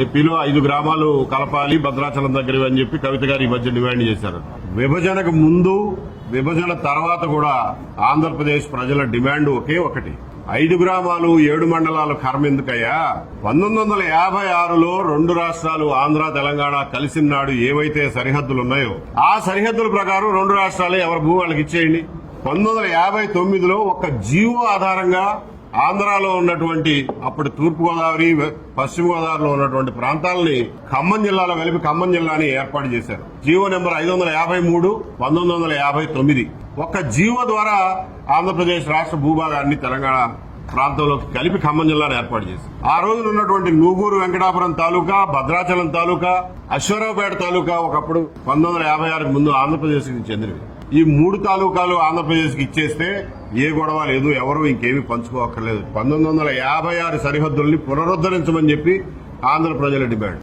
ఏపీలో ఐదు గ్రామాలు కలపాలి భద్రాచలం దగ్గర అని చెప్పి కవిత గారు ఈ మధ్య డిమాండ్ చేశారు. విభజనకు ముందు విభజన తర్వాత కూడా ఆంధ్రప్రదేశ్ ప్రజల డిమాండ్ ఒకే ఒకటి. ఐదు గ్రామాలు ఏడు మండలాలు కర్మ ఎందుకయ్యా? పంతొమ్మిది వందల యాభై ఆరులో రెండు రాష్ట్రాలు ఆంధ్ర తెలంగాణ కలిసిన నాడు ఏవైతే సరిహద్దులు ఉన్నాయో ఆ సరిహద్దుల ప్రకారం రెండు రాష్ట్రాలు ఎవరి భూ వాళ్ళకి ఇచ్చేయండి. పంతొమ్మిది వందల యాభై తొమ్మిదిలో ఒక జీవో ఆధారంగా ఆంధ్రాలో ఉన్నటువంటి అప్పుడు తూర్పుగోదావరి పశ్చిమ గోదావరిలో ఉన్నటువంటి ప్రాంతాలని ఖమ్మం జిల్లాలో కలిపి ఖమ్మం జిల్లాని ఏర్పాటు చేశారు. జీవో నెంబర్ ఐదు వందల యాభై మూడు పంతొమ్మిది వందల యాభై తొమ్మిది. ఒక్క జీవో ద్వారా ఆంధ్రప్రదేశ్ రాష్ట్ర భూభాగాన్ని తెలంగాణ ప్రాంతంలోకి కలిపి ఖమ్మం జిల్లాను ఏర్పాటు చేసి ఆ రోజున ఉన్నటువంటి నూగూరు వెంకటాపురం తాలూకా భద్రాచలం తాలూకా అశ్వరావుపేట తాలూకా ఒకప్పుడు పంతొమ్మిది వందల యాభై ఆరుకు ముందు ఆంధ్రప్రదేశ్కి చెందినవి. ఈ మూడు తాలూకాలు ఆంధ్రప్రదేశ్కి ఇచ్చేస్తే ఏ గొడవ లేదు ఎవరు ఇంకేమీ పంచుకోవక్కర్లేదు పంతొమ్మిది వందల యాభై ఆరు సరిహద్దుల్ని పునరుద్ధరించమని చెప్పి ఆంధ్ర ప్రజల డిమాండ్.